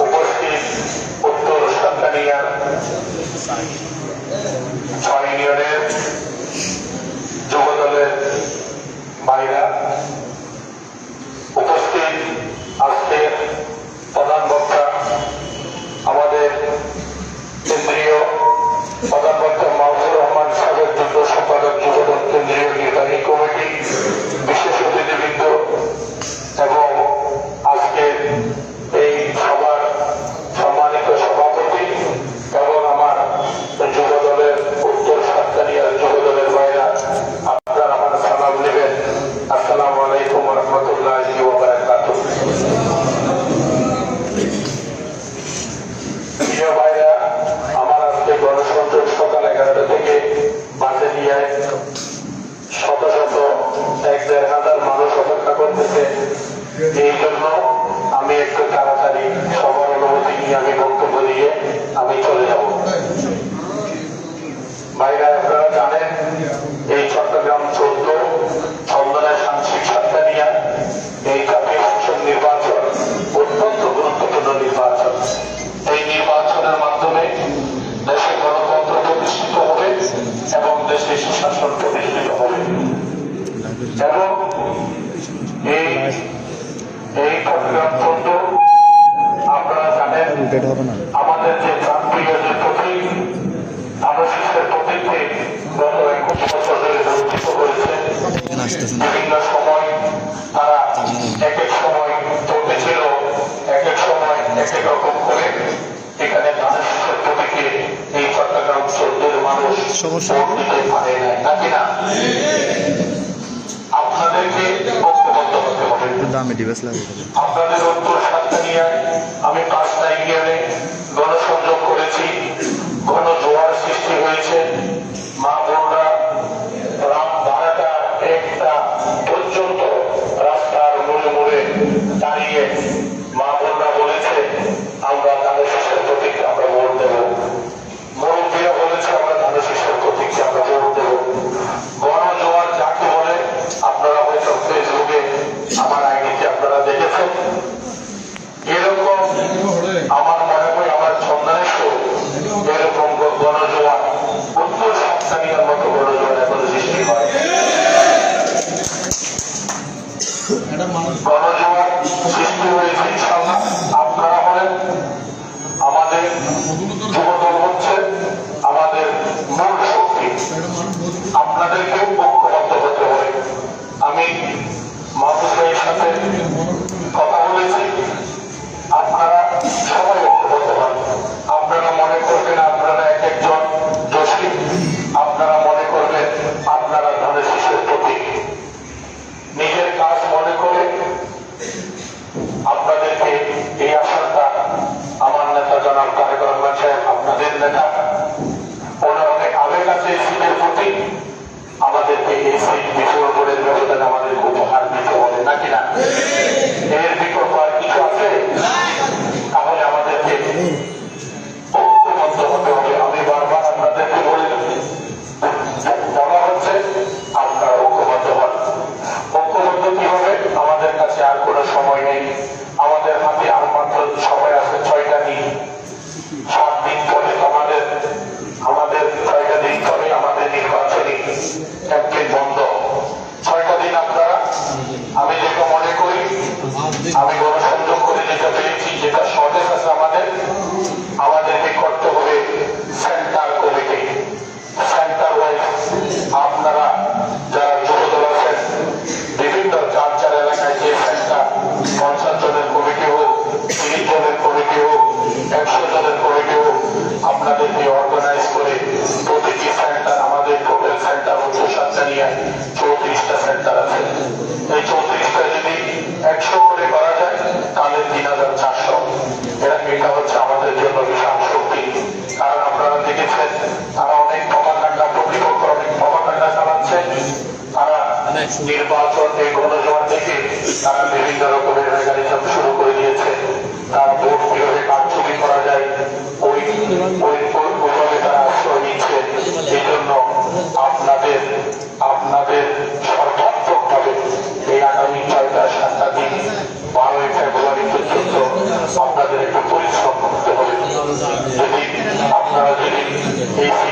উপস্থিত উত্তর সাতকানিয়ার শত শত এক দেড় হাজার মানুষ অপেক্ষা করতেছে। এই জন্য আমি একটু তাড়াতাড়ি সবার অনুমতি নিয়ে আমি বক্তব্য দিয়ে আমি চলে যাব। আপনারা জানেন আমাদের যে প্রাণপ্রিয় যে প্রতীক আনুশিসের প্রতীককে গত একুশ বছর ধরে রঞ্জিত করেছে বিভিন্ন সময় তারা এক এক সময় চলতেছিল এক এক সময় এক এক রকম করে এখানে ধানুশিসের প্রতীকে এই চট্টগ্রাম চোদ্দের মানুষ সমস্যা? পারে নাই নাকি না আপনাদেরকে আমরা আমি ডিভাইস লাগিয়ে দেবো। আপনাদের উত্তর হাতে নিয়ে আমি পাঁচটা ইন্ডিয়ানে গণসংযোগ করেছি। ঘন জোয়ার সৃষ্টি হয়েছে। মা বন্যা রাম একটা পর্যন্ত রাস্তার মোড়ে মোড়ে দাঁড়িয়ে গণজোয়ার সৃষ্টি হয়েছে ইনশাল্লাহ আপনারা হলেন আমাদের যুবদল হচ্ছে আমাদের শক্তি। আপনাদেরকেও ঐক্যবদ্ধ হতে হবে। আমি মানুষের সাথে দিন পরে আমাদের আমাদের নির্বাচনী বন্ধ। ছয়টা দিন আপনারা, আমি যেটা মনে করি, আমি গণসংযোগ করে যেটা পেয়েছি, যেটা তারা অনেক প্রভাকাণ্ডা অনেক মানে নির্বাচন থেকে তারা বিভিন্ন Thank you.